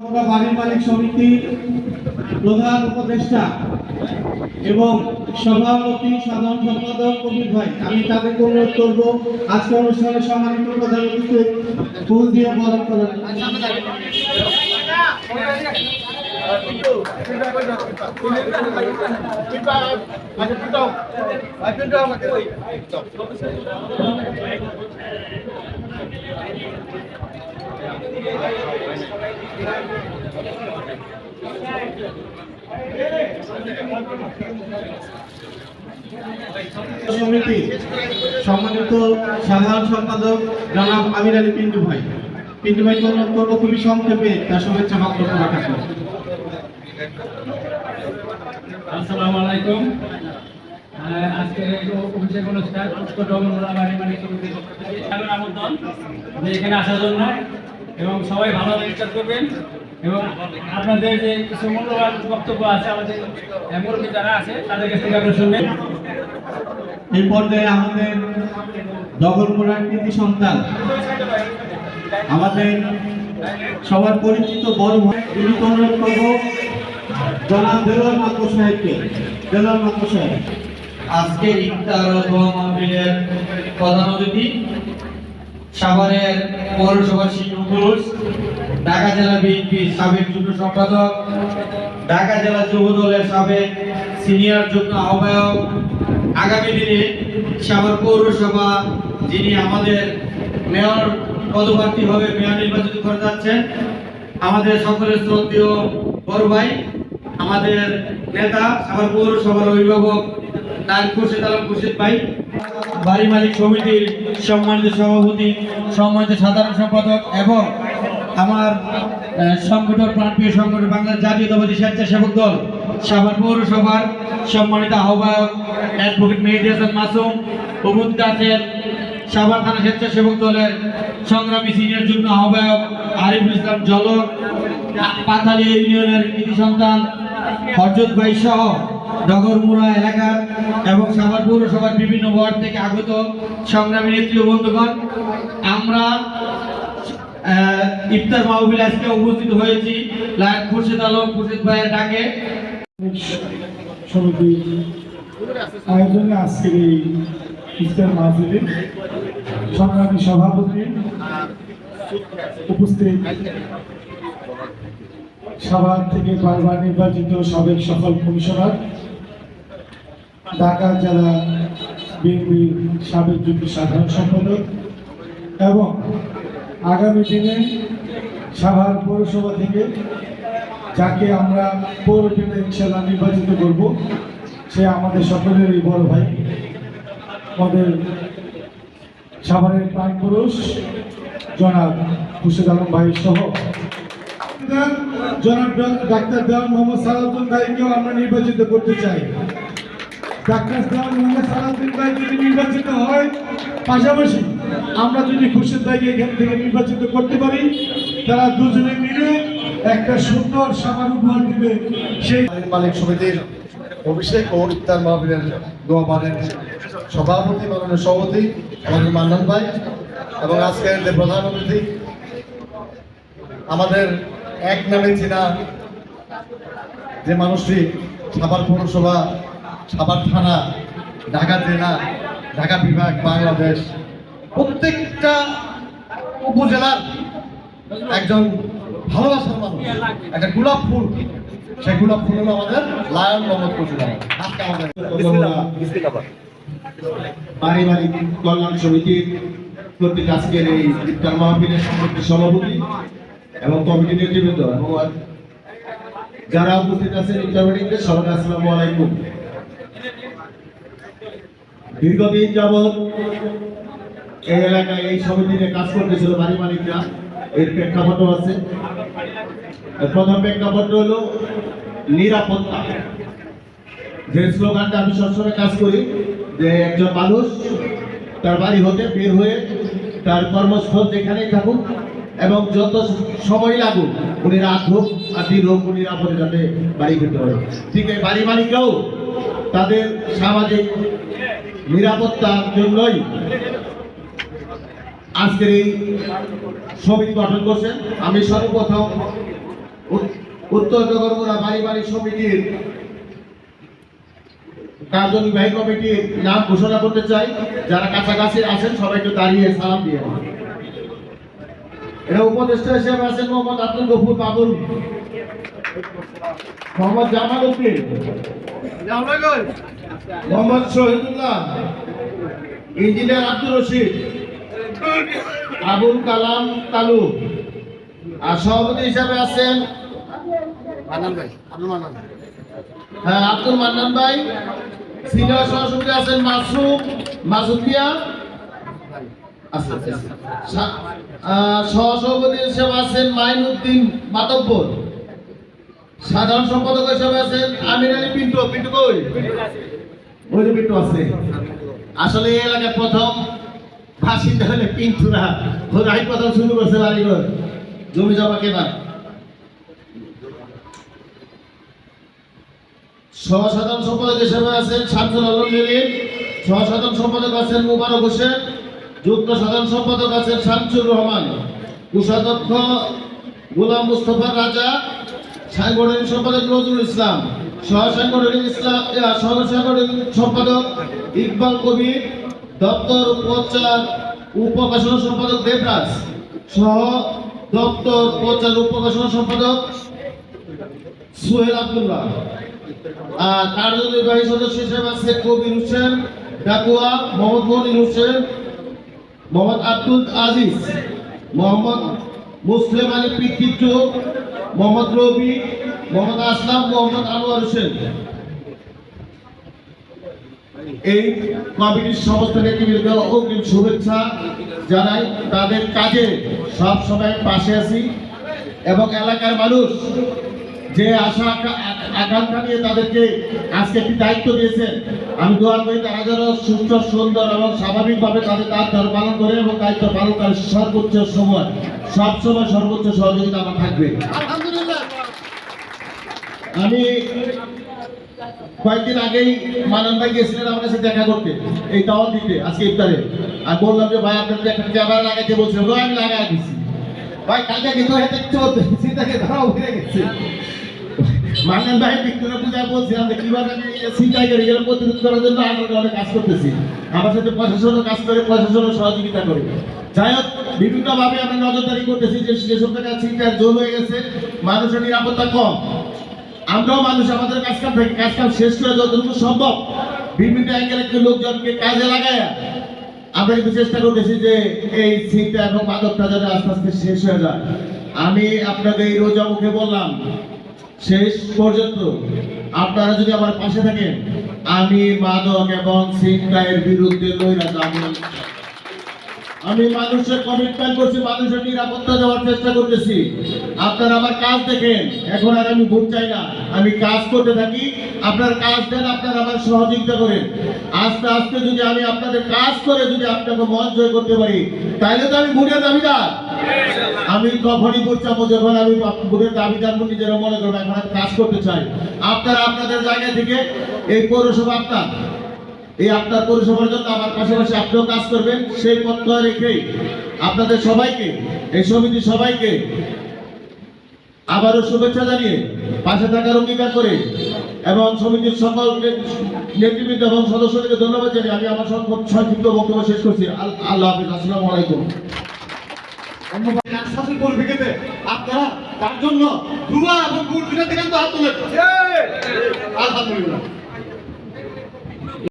আমরা বাড়ির মালিক সমিতির প্রধান উপদেষ্টা এবং সভাপতি, সাধারণ সম্পাদক কবির ভাই। আমি তাদেরকে অনুরোধ করব, আজকে অনুষ্ঠানে সম্মানিত প্রধান অতিথি ফুল দিয়ে বরণ করার। সমিতি, সম্মানিত সাধারণ সম্পাদক জনাব আমির আলী পিন্টু ভাই। পিন্টু ভাইকে অনুরোধ করব খুবই সংক্ষেপে তার শুভেচ্ছা বক্তব্য রাখার আসসালামু আলাইকুম। আহ, আজকের এই অভিষেক অনুষ্ঠান উত্তর বাড়ি মানে আমন্ত্রণ যে এখানে আসার জন্য। এবং সবাই ভালোভাবে ইচ্ছা করবেন। এবং আপনাদের যে কিছু মূল্যবান বক্তব্য আছে আমাদের মুরব্বী যারা আছে তাদের কাছ থেকে আপনারা শুনবেন। এই পর্যায়ে আমাদের দগলমোড়ার কৃতি সন্তান আমাদের সবার পরিচিত বড় জনাব দেলোয়ার মাত্র সাহেবকে। দেলোয়ার মাত্র সাহেব। আজকের ইফতার ও দোয়া মাহফিলের প্রধান অতিথি, সাভারের পৌরসভার শিশু পুরুষ, ঢাকা জেলা বিএনপির সাবেক যুগ্ম সম্পাদক, ঢাকা জেলা যুব দলের সাবেক সিনিয়র যুগ্ম আহ্বায়ক, আগামী দিনে সাভার পৌরসভা যিনি আমাদের মেয়র পদপ্রার্থী হবে, মেয়র নির্বাচিত করে যাচ্ছেন, আমাদের সকলের শ্রদ্ধেয় বড় ভাই, আমাদের নেতা, সাভার পৌরসভার অভিভাবক নায়ক খুরশিদ আলম খুরশিদ ভাই। বাড়ি মালিক সমিতির সম্মানিত সভাপতি, সম্মানিত সাধারণ সম্পাদক এবং আমার সংগঠন, প্রাণপ্রিয় সংগঠন বাংলাদেশ জাতীয়তাবাদী স্বেচ্ছাসেবক দল, সাভার পৌরসভার সম্মানিত আহ্বায়ক অ্যাডভোকেট মেহেদি হাসান মাসুম উপস্থিত আছেন সাভার থানা স্বেচ্ছাসেবক দলের সংগ্রামী সিনিয়র যুগ্ম আহ্বায়ক আরিফুল ইসলাম জলক, পাথালি ইউনিয়নের কৃতি সন্তান হরজত ভাই সহ ডগরমুড়া এলাকার এবং সাভার পৌরসভার বিভিন্ন ওয়ার্ড থেকে আগত সংগ্রামী নেত্রী ও বন্ধুগণ, আমরা ইফতার মাহবিল আজকে উপস্থিত হয়েছি লায়ক খুরশেদ আলম, খুরশেদ ভাইয়ের ডাকে। আয়োজনে আজকের এই ইফতার মাহফিলে সংগ্রামী সভাপতি উপস্থিত। সভা থেকে বারবার নির্বাচিত সাবেক সফল কমিশনার ঢাকা জেলা বিএনপি সাবেক যুগ্ম সাধারণ সম্পাদক এবং আগামী দিনে সাভার পৌরসভা থেকে যাকে আমরা পৌরপিতা ইনশাল্লাহ নির্বাচিত করব, সে আমাদের সকলেরই বড় ভাই, আমাদের সাভারের প্রাণ পুরুষ, জনাব খুরশেদ আলম ভাই সহ। জনাব ডাক্তার দেওয়ান মোহাম্মদ সালাউদ্দিন ভাইকেও আমরা নির্বাচিত করতে চাই ডাক্তার দেওয়ান মোহাম্মদ সালাউদ্দিন ভাই যদি নির্বাচিত হয়, পাশাপাশি আমরা যদি খুরশেদ ভাইকে এখান থেকে নির্বাচিত করতে পারি, তারা দুজনে মিলে একটা সুন্দর সামার উপহার দিবে। সেই মালিক সমিতির অভিষেক ও ইফতার মাহফিলের দোয়া সভাপতি, মাননীয় সভাপতি আমাদের মান্নান ভাই এবং আজকের যে প্রধান অতিথি, আমাদের এক নামে চেনা যে মানুষটি সাভার পৌরসভা সাভার থানা ঢাকা জেলা ঢাকা বিভাগ বাংলাদেশ। প্রত্যেকটা উপজেলার একজন ভালোবাসার মানুষ একটা গোলাপ ফুল। সেই গোলাপ ফুল হলো আমাদের লায়ন মোহাম্মদ কচুর আজকে আমাদের পারিবারিক কল্যাণ সমিতির কর্তৃক আজকের এই ইফতার মাহফিলের সম্পর্কে সভাপতি এবং কমিটি নেতৃবৃন্দ এবং যারা উপস্থিত আছেন ইফতার মিটিংয়ে সবাই আসসালামু আলাইকুম। দীর্ঘদিন যাবৎ এই এলাকায়, এই সমিতিতে কাজ করতেছিল বাড়ি মালিকরা। এর প্রেক্ষাপট আছে। প্রথম প্রেক্ষাপট হলো নিরাপত্তা। যে স্লোগানটা আমি সবসময় কাজ করি, যে একজন মানুষ তার বাড়ি হতে বের হয়ে তার কর্মস্থল যেখানেই থাকুক এবং যত সময় লাগুক, উনি রাত হোক আর দিন হোক, উনি নিরাপদে যাতে বাড়ি ফিরতে পারে। ঠিক এই বাড়ি মালিকরাও তাদের সামাজিক নিরাপত্তার জন্যই আজকের এই সমিতি গঠন করছেন আমি সর্বপ্রথম উত- উত্তর ডগরমুড়া বাড়ি বাড়ি সমিতির কার্যনির্বাহী কমিটির নাম ঘোষণা করতে চাই। যারা কাছাকাছি আছেন সবাইকে দাঁড়িয়ে সালাম দিয়ে এটা উপদেষ্টা হিসেবে আছেন মোহাম্মদ আব্দুল গফুর বাবুল। মোহাম্মদ জামাল উদ্দিন। মোহাম্মদ শহীদুল্লাহ ইঞ্জিনিয়ার আব্দুর রশিদ আবুল কালাম কালু আর সভাপতি হিসাবে আছেন হ্যাঁ আব্দুল মান্নান ভাই। সিনিয়র সহসভাপতি আছেন মাসুম মাসুদ মিয়া। আছে, আছে, আছে। সা- সহসভাপতি হিসেবে আছেন মাইনুদ্দিন মাতব্বর। সাধারণ সম্পাদক হিসেবে আছেন আমির আলী পিন্টু। পিন্টু কই? ওই যে পিন্টু আছে। আসলে এই এলাকার প্রথম বাসিন্দা হলে পিন্টুরা ওরাই প্রথম শুরু করছে বাড়িঘর। জমি জমা কেনা সহসাধারণ সম্পাদক হিসেবে আছেন শামসুল আলম লিলিন সহসাধারণ সম্পাদক আছেন মুবারক হোসেন। যুগ্ম সাধারণ সম্পাদক আছেন শামসুর রহমান। কোষাধ্যক্ষ গোলাম মুস্তফা রাজা। সাংগঠনিক সম্পাদক নজরুল ইসলাম সহ সাংগঠনিক ইসলাম আহ, সহ সম্পাদক ইকবাল কবির দপ্তর উপচার উপকাশনা সম্পাদক দেবরাজ সহ দপ্তর উপচার উপকাশনা সম্পাদক সোহেল আব্দুল্লাহ আর কার্যনির্বাহী সদস্য হিসেবে আছে কবির হোসেন ডাকুয়া মোহাম্মদ মনির হোসেন মোহাম্মদ আব্দুল আজিজ মোহাম্মদ মুসলিম আলী পিকিটু মোহাম্মদ রবি মোহাম্মদ আসলাম, মোহাম্মদ আনোয়ার হোসেন। এই কমিটির সমস্ত নেতৃবৃন্দ অগ্রিম শুভেচ্ছা জানাই। তাদের কাজে সবসময় পাশে আসি এবং এলাকার মানুষ যে আশা আকা- আকাঙ্ক্ষা নিয়ে তাদেরকে আজকে একটি দায়িত্ব দিয়েছেন আমি দোয়া করি তারা যেন সুস্থ সুন্দর এবং স্বাভাবিকভাবে তাদের দায়িত্ব পালন করে এবং দায়িত্ব পালন করে। সর্বোচ্চ সময় সব সময় সর্বোচ্চ সহযোগিতা আমার থাকবে। আমি কয়েকদিন আগেই মানন ভাই গেছিলেন আমার কাছে দেখা করতে এই দাওয়াত দিতে আজকে ইফতারে। আর বললাম যে ভাই আপনার একটা ক্যামেরা লাগাইতে বলছিলাম আমি লাগাই দিছি। ভাই কালকে কিন্তু হেঁটে চলতে চিন্তাকে ধরাও হয়ে গেছে। মানন ভাই বিক্রমে পূজায় বলছিলাম যে কীভাবে আমি চিন্তায় করে গেলে প্রতিরোধ করার জন্য আমরা অনেক কাজ করতেছি। আমার সাথে প্রশাসনও কাজ করে, প্রশাসনও সহযোগিতা করে। যাই হোক, বিভিন্নভাবে আমরা নজরদারি করতেছি যে যেসব জায়গায় চিন্তার জোর হয়ে গেছে, মানুষের নিরাপত্তা কম। আমরাও মানুষ, আমাদের কাজ কাম থেকে কাজ কাম শেষ করে যতটুকু সম্ভব, বিভিন্ন অ্যাঙ্গেলে লোকজনকে কাজে লাগায়, আমরা কিন্তু চেষ্টা করতেছি যে এই চিন্তা এবং মাদকটা যেন আস্তে আস্তে শেষ হয়ে যায় আমি আপনাদের এই রোজা মুখে বললাম শেষ পর্যন্ত আপনারা যদি আমার পাশে থাকেন, আমি মাদক এবং ছিনতাইয়ের বিরুদ্ধে লইরা যাব আমি মানুষের কমিটমেন্ট করছি, মানুষের নিরাপত্তা দেওয়ার চেষ্টা করতেছি। আপনারা আমার কাজ দেখেন, এখন আর আমি ভোট চাই না। আমি কাজ করতে থাকি, আপনার কাজ দেন, আপনারা আমার সহযোগিতা করেন। আস্তে আস্তে যদি আমি আপনাদের কাজ করে যদি আপনাকে মন জয় করতে পারি, তাহলে তো আমি ভোটের দাবিদার। আমি তখনই ভোট চাবো যখন আমি ভোটের দাবিদার নিজেরা মনে করব, এখন কাজ করতে চাই। আপনারা আপনাদের জায়গা থেকে এই পৌরসভা আপনার। এই আপনার পরিষেবার জন্য আমার পাশাপাশি আপনিও কাজ করবেন, সেই প্রত্যয় রেখেই আপনাদের সবাইকে, এই সমিতি সবাইকে আবারও শুভেচ্ছা জানিয়ে পাশে থাকার অঙ্গীকার করে এবং সমিতির সকল নেতৃবৃন্দ এবং সদস্যদেরকে ধন্যবাদ জানিয়ে আমি আমার সংক্ষিপ্ত- বক্তব্য শেষ করছি। আল- আল্লাহ হাফিজ, আসসালামু আলাইকুম। শাসন পরিপ্রেক্ষিতে আপনারা তার জন্য দুয়া এবং গুড় দুটা থেকে হাত তোলেন আলহামদুলিল্লাহ।